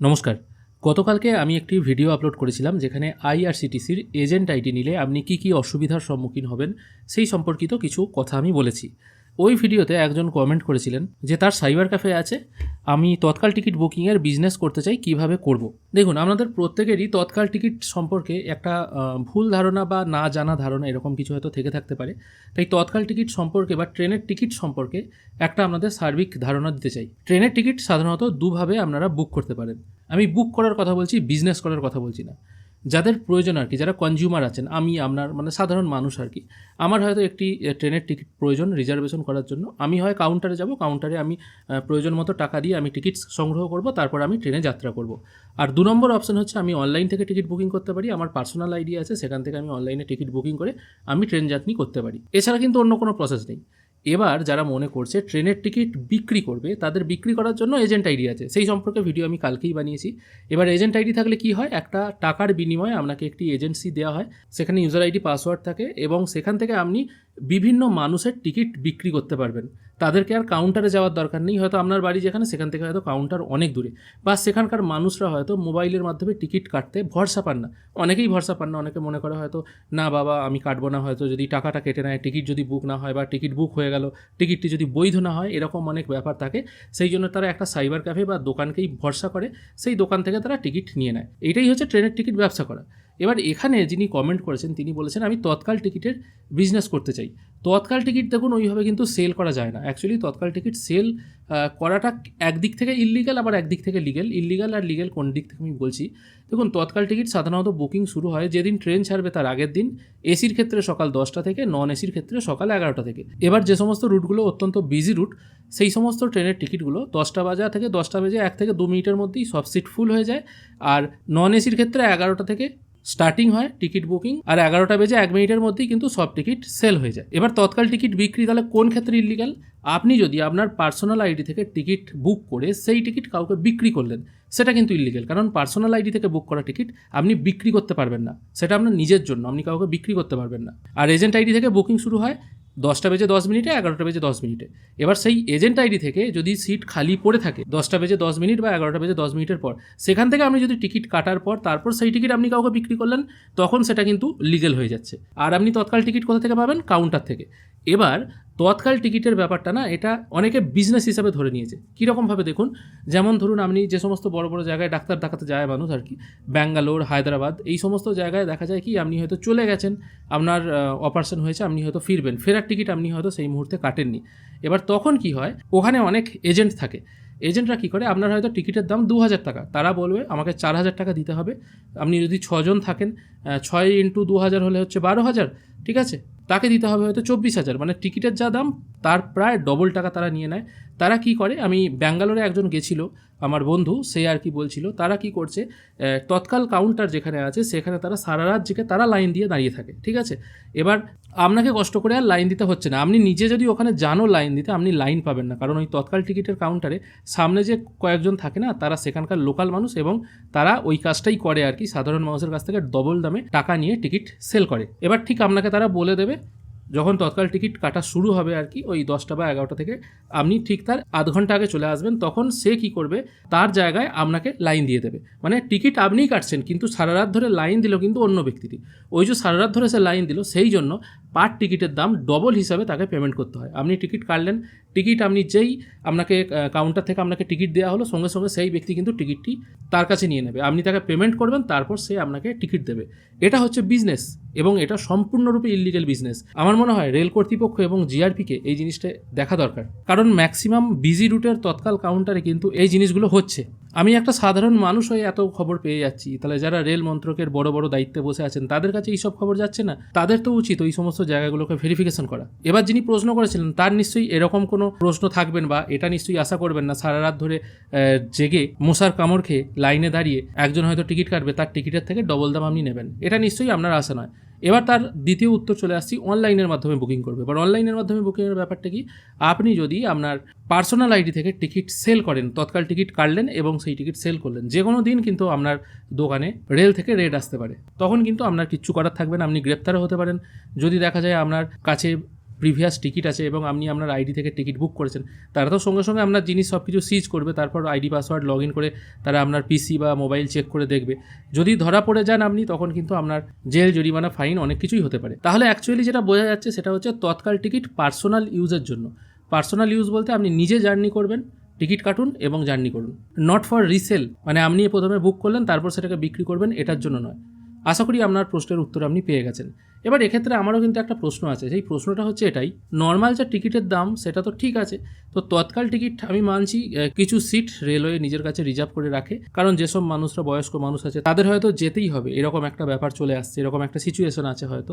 নমস্কার। গতকালকে আমি একটি ভিডিও আপলোড করেছিলাম যেখানে আইআরসিটিসির এজেন্ট আইডি নিলে আপনি কি কি অসুবিধার সম্মুখীন হবেন সেই সম্পর্কিত কিছু কথা আমি বলেছি। ওই ভিডিওতে একজন কমেন্ট করেছিলেন যে তার সাইবার ক্যাফে আছে, আমি তৎকাল টিকিট বুকিংয়ের বিজনেস করতে চাই, কীভাবে করব। দেখুন, আমাদের প্রত্যেকেরই তৎকাল টিকিট সম্পর্কে একটা ভুল ধারণা বা না জানা ধারণা এরকম কিছু হয়তো থেকে থাকতে পারে। তাই তৎকাল টিকিট সম্পর্কে বা ট্রেনের টিকিট সম্পর্কে একটা আপনাদের সার্বিক ধারণা দিতে চাই। ট্রেনের টিকিট সাধারণত দুভাবে আপনারা বুক করতে পারেন। আমি বুক করার কথা বলছি বিজনেস করার কথা বলছি না। যাদের প্রয়োজন আর কি, যারা কনজিউমার আছেন, আমি, আপনার মানে সাধারণ মানুষ আর কি, আমার হয়তো একটি ট্রেনের টিকিট প্রয়োজন রিজার্ভেশন করার জন্য। আমি হয় কাউন্টারে যাব কাউন্টারে আমি প্রয়োজন মতো টাকা দিয়ে আমি টিকিট সংগ্রহ করব, তারপর আমি ট্রেনে যাত্রা করব। আর দু নম্বর অপশন হচ্ছে আমি অনলাইন থেকে টিকিট বুকিং করতে পারি, আমার পার্সোনাল আইডি আছে, সেখান থেকে আমি অনলাইনে টিকিট বুকিং করে আমি ট্রেন জার্নি করতে পারি। এছাড়া কিন্তু অন্য কোনো প্রসেস নেই। এবার যারা মনে করছে ট্রেনের টিকিট বিক্রি করবে, তাদের বিক্রি করার জন্য এজেন্ট আইডি আছে। সেই সম্পর্কে ভিডিও আমি কালকেই বানিয়েছি। এবার এজেন্ট আইডি থাকলে কি হয়? একটা টাকার বিনিময়ে আপনাকে একটি এজেন্সি দেওয়া হয়। সেখানে ইউজার আইডি, পাসওয়ার্ড থাকে এবং সেখান থেকে আপনি বিভিন্ন মানুষের টিকিট বিক্রি করতে পারবেন। তাদেরকে আর কাউন্টারে যাওয়ার দরকার নেই। হয়তো আপনার বাড়ি যেখানে, সেখান থেকে হয়তো কাউন্টার অনেক দূরে। বা সেখানকার মানুষরা হয়তো মোবাইলের মাধ্যমে টিকিট কাটতে ভরসা পান না। অনেকেই ভরসা পান না। অনেকে মনে করে হয়তো, না বাবা, আমি কাটবো না। হয়তো যদি টাকাটা কেটে নেয়, টিকিট যদি বুক না হয় বা টিকিট বুক হয়ে গেল, টিকিটটি যদি বৈধ না হয়, এরকম অনেক ব্যাপার থাকে। সেই জন্য তারা একটা সাইবার ক্যাফে বা দোকানকেই ভরসা করে। সেই দোকান থেকে তারা টিকিট নিয়ে নেয়। এটাই হচ্ছে ট্রেনের টিকিট ব্যবসা করা। এবার এখানে যিনি কমেন্ট করেছেন, তিনি বলেছেন, আমি তৎকাল টিকিটের বিজনেস করতে চাই। তৎকাল টিকিট দেখুন, ওইভাবে কিন্তু সেল করা যায় না। অ্যাকচুয়ালি তৎকাল টিকিট সেল করাটা একদিক থেকে ইলিগাল আবার একদিক থেকে লিগেল ইলিগাল আর লিগেল কোন দিক থেকে আমি বলছি? দেখুন, তৎকাল টিকিট সাধারণত বুকিং শুরু হয় যেদিন ট্রেন ছাড়বে তার আগের দিন এসির ক্ষেত্রে সকাল দশটা থেকে নন এসির ক্ষেত্রে সকাল এগারোটা থেকে। এবার যে সমস্ত রুটগুলো অত্যন্ত বিজি রুট সেই সমস্ত ট্রেনের টিকিটগুলো দশটা বাজা থেকে দশটা বেজে এক থেকে দু মিনিটের মধ্যেই সব সিট ফুল হয়ে যায়। আর নন এসির ক্ষেত্রে এগারোটা থেকে স্টার্টিং হয় টিকিট বুকিং, আর এগারোটা বেজে এক মিনিটের মধ্যেই কিন্তু সব টিকিট সেল হয়ে যায়। এবার তৎকাল টিকিট বিক্রি, তাহলে কোন ক্ষেত্রে ইলিগাল আপনি যদি আপনার পার্সোনাল আইডি থেকে টিকিট বুক করে সেই টিকিট কাউকে বিক্রি করলেন, সেটা কিন্তু ইলিগেল কারণ পার্সোনাল আইডি থেকে বুক করা টিকিট আপনি বিক্রি করতে পারবেন না। সেটা আপনার নিজের জন্য, আপনি কাউকে বিক্রি করতে পারবেন না। আর এজেন্ট আইডি থেকে বুকিং শুরু হয় দশটা বেজে দশ মিনিটে, এগারোটা বেজে দশ মিনিটে। এবার সেই এজেন্ট আইডি থেকে যদি সিট খালি পড়ে থাকে, দশটা বেজে দশ মিনিট বা এগারোটা বেজে দশ মিনিটের পর, সেখান থেকে আপনি যদি টিকিট কাটার পর, তারপর সেই টিকিট আপনি কাউকে বিক্রি করলেন, তখন সেটা কিন্তু লিগেল হয়ে যাচ্ছে। আর আপনি তৎকাল টিকিট কোথা থেকে পাবেন? কাউন্টার থেকে। এবার তৎকাল টিকিটের ব্যাপারটা না, এটা অনেকে বিজনেস হিসাবে ধরে নিয়েছে। কীরকমভাবে দেখুন, যেমন ধরুন আপনি যে সমস্ত বড় বড় জায়গায় ডাক্তার দেখাতে যায় মানুষ আর কি, ব্যাঙ্গালোর, হায়দ্রাবাদ, এই সমস্ত জায়গায় দেখা যায় কি, আপনি হয়তো চলে গেছেন, আপনার অপারেশন হয়েছে, আপনি হয়তো ফিরবেন। ফেরার টিকিট আপনি হয়তো সেই মুহূর্তে কাটেননি। এবার তখন কি হয়, ওখানে অনেক এজেন্ট থাকে। এজেন্টরা কী করে, আপনার হয়তো টিকিটের দাম দু হাজার টাকা। তারা বলবে, আমাকে চার হাজার টাকা দিতে হবে। আপনি যদি ছজন থাকেন ছয় ইন্টু দু হাজার হলে হচ্ছে বারো হাজার। ঠিক আছে? তাকে দিতে হবে হয়তো চব্বিশ হাজার। মানে টিকিটের যা দাম, তার প্রায় ডবল টাকা তারা নিয়ে নেয়। তারা কি করে? আমি ব্যাঙ্গালোরে একজন গেছিল, আমার বন্ধু, সে আর কি বলছিল, তারা কি করছে? তৎকাল কাউন্টার যেখানে আছে, সেখানে তারা সারা রাত জেগে তারা লাইন দিয়ে দাঁড়িয়ে থাকে, ঠিক আছে? এবার আপনাকে কষ্ট করে আর লাইন দিতে হচ্ছে না। আপনি নিজে যদি ওখানে জানো লাইন দিতে, আপনি লাইন পাবেন না। কারণ ওই তৎকাল টিকিটের কাউন্টারে সামনে যে কয়েকজন থাকে না, তারা সেখানকার লোকাল মানুষ এবং তারা ওই কাজটাই করে আর কি। সাধারণ মানুষের কাছ থেকে ডবল দামে টাকা নিয়ে টিকিট সেল করে। এবার ঠিক আপনাকে তারা বলে দেবে যখন তৎকাল টিকিট কাটা শুরু হবে আর কি, ওই দশটা বা এগারোটা থেকে, আপনি ঠিক তার আধ ঘণ্টা আগে চলে আসবেন, তখন সে কি করবে? তার জায়গায় আপনাকে লাইন দিয়ে দেবে। মানে টিকিট আপনিই কাটছেন, কিন্তু সারা রাত ধরে লাইন দিল কিন্তু অন্য ব্যক্তিটি। ওই যে সারা রাত ধরে সে লাইন দিল, সেই জন্য পার টিকিটের দাম ডবল হিসাবে তাকে পেমেন্ট করতে হয়। আপনি টিকিট কাটলেন, টিকিট আপনি যেই আপনাকে কাউন্টার থেকে আপনাকে টিকিট দেওয়া হলো, সঙ্গে সঙ্গে সেই ব্যক্তি কিন্তু টিকিটটি তার কাছে নিয়ে নেবে। আপনি তাকে পেমেন্ট করবেন, তারপর সে আপনাকে টিকিট দেবে। এটা হচ্ছে বিজনেস এবং এটা সম্পূর্ণরূপে ইলিগেল বিজনেস আমার মনে হয় রেল কর্তৃপক্ষ এবং জিআরপিকে এই জিনিসটা দেখা দরকার। কারণ ম্যাক্সিমাম বিজি রুটের তৎকাল কাউন্টারে কিন্তু এই জিনিসগুলো হচ্ছে। আমি একটা সাধারণ মানুষ হয়ে এত খবর পেয়ে যাচ্ছি। তাহলে যারা রেল মন্ত্রকের বড় বড় দায়িত্বে বসে আছেন, তাদের কাছে এইসব খবর যাচ্ছে না? তাদের তো উচিত ওই সমস্ত জায়গাগুলোকে ভেরিফিকেশন করা। এবার যিনি প্রশ্ন করেছিলেন, তার নিশ্চয়ই এরকম কোনো প্রশ্ন থাকবেন বা এটা নিশ্চয়ই আশা করবেন না, সারা রাত ধরে জেগে মশার কামড় খেয়ে লাইনে দাঁড়িয়ে একজন হয়তো টিকিট কাটবে, তার টিকিটের থেকে ডবল দাম আপনি নেবেন। এটা নিশ্চয়ই আপনার আশা নয়। এবার তার দ্বিতীয় উত্তর চলে আসছি অনলাইনের মাধ্যমে বুকিং করবে। এবার অনলাইনের মাধ্যমে বুকিংয়ের ব্যাপারটা কি? আপনি যদি আপনার পার্সোনাল আইডি থেকে টিকিট সেল করেন, তৎকাল টিকিট কাটলেন এবং সেই টিকিট সেল করলেন যে কোনো দিন কিন্তু আপনার দোকানে রেল থেকে রেড আসতে পারে। তখন কিন্তু আপনার কিচ্ছু করার থাকবে না, আপনি গ্রেপ্তারও হতে পারেন। যদি দেখা যায় আপনার কাছে প্রিভিয়াস টিকিট আছে এবং আপনি আপনার আইডি থেকে টিকিট বুক করেছেন, তারা তো সঙ্গে সঙ্গে আপনার জিনিস সব কিছু সিজ করবে, তারপর আইডি পাসওয়ার্ড লগ ইন করে তারা আপনার পিসি বা মোবাইল চেক করে দেখবে। যদি ধরা পড়ে যান আপনি, তখন কিন্তু আপনার জেল জরিমানা ফাইন অনেক কিছুই হতে পারে। তাহলে অ্যাকচুয়ালি যেটা বোঝা যাচ্ছে, সেটা হচ্ছে তৎকাল টিকিট পার্সোনাল ইউজের জন্য। পার্সোনাল ইউজ বলতে আপনি নিজে জার্নি করবেন টিকিট কাটুন এবং জার্নি করুন। নট ফর রিসেল মানে আপনি প্রথমে বুক করলেন, তারপর সেটাকে বিক্রি করবেন, এটার জন্য নয়। আশা করি আপনার প্রশ্নের উত্তর আপনি পেয়ে গেছেন। এবার এক্ষেত্রে আমারও কিন্তু একটা প্রশ্ন আছে, সেই প্রশ্নটা হচ্ছে এটাই, নর্মাল যে টিকিটের দাম, সেটা তো ঠিক আছে, তো তৎকাল টিকিট আমি মানছি কিছু সিট রেলওয়ে নিজের কাছে রিজার্ভ করে রাখে, কারণ যেসব মানুষরা, বয়স্ক মানুষ আছে, তাদের হয়তো যেতেই হবে, এরকম একটা ব্যাপার চলে আসছে, এরকম একটা সিচুয়েশন আছে হয়তো।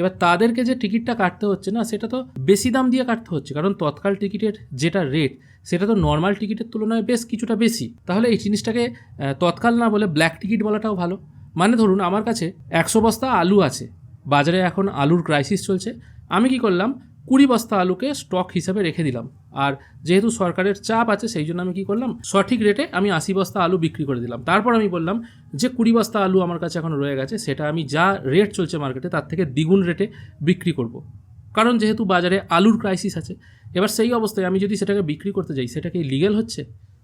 এবার তাদেরকে যে টিকিটটা কাটতে হচ্ছে না, সেটা তো বেশি দাম দিয়ে কাটতে হচ্ছে, কারণ তৎকাল টিকিটের যেটা রেট সেটা তো নর্মাল টিকিটের তুলনায় বেশ কিছুটা বেশি। তাহলে এই জিনিসটাকে তৎকাল না বলে ব্ল্যাক টিকিট বলাটাও ভালো। মানে ধরুন আমার কাছে একশো বস্তা আলু আছে, বাজারে এখন আলুর ক্রাইসিস চলছে, আমি কি করলাম, কুড়ি বস্তা আলুকে স্টক হিসাবে রেখে দিলাম। আর যেহেতু সরকারের চাপ আছে, সেই জন্য আমি কি করলাম, সঠিক রেটে আমি আশি বস্তা আলু বিক্রি করে দিলাম। তারপর আমি বললাম যে কুড়ি বস্তা আলু আমার কাছে এখন রয়ে গেছে, সেটা আমি যা রেট চলছে মার্কেটে তার থেকে দ্বিগুণ রেটে বিক্রি করব। কারণ যেহেতু বাজারে আলুর ক্রাইসিস আছে, এবার সেই অবস্থায় আমি যদি সেটাকে বিক্রি করতে যাই, সেটা কি লিগেল হচ্ছে?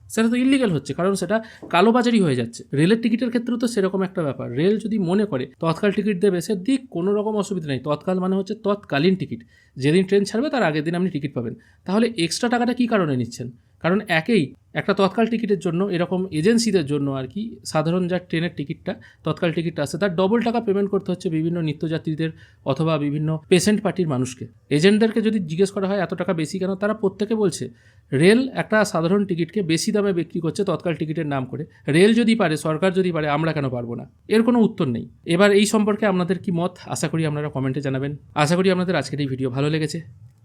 সেটা তো ইলিগাল হচ্ছে, কারণ সেটা কালোবাজারি হয়ে যাচ্ছে। রেলের টিকিটের ক্ষেত্রেও তো সেরকম একটা ব্যাপার। রেল যদি মনে করে, তৎকাল টিকিট দেবে, সে দিক কোনো রকম অসুবিধা নেই। তৎকাল মানে হচ্ছে তৎকালীন টিকিট। যেদিন ট্রেন ছাড়বে, তার আগের দিন আপনি টিকিট পাবেন। তাহলে এক্সট্রা টাকাটা কী কারণে নিচ্ছেন? কারণ একেই একটা তৎকাল টিকিটের জন্য, এরকম এজেন্সিদের জন্য আর কি, সাধারণ যা ট্রেনের টিকিটটা, তৎকাল টিকিটটা আছে তার ডবল টাকা পেমেন্ট করতে হচ্ছে বিভিন্ন নিত্যযাত্রীদের অথবা বিভিন্ন পেশেন্ট পার্টির মানুষকে। এজেন্টদেরকে যদি জিজ্ঞেস করা হয়, এত টাকা বেশি কেন? তারা প্রত্যেকে বলছে, রেল একটা সাধারণ টিকিটকে বেশি দামে বিক্রি করছে তৎকাল টিকিটের নাম করে। রেল যদি পারে, সরকার যদি পারে, আমরা কেন পারব না? এর কোনো উত্তর নেই। এবার এই সম্পর্কে আপনাদের কি মত? আশা করি আপনারা কমেন্টে জানাবেন। আশা করি আপনাদের আজকের এই ভিডিও ভালো লেগেছে।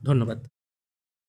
ধন্যবাদ।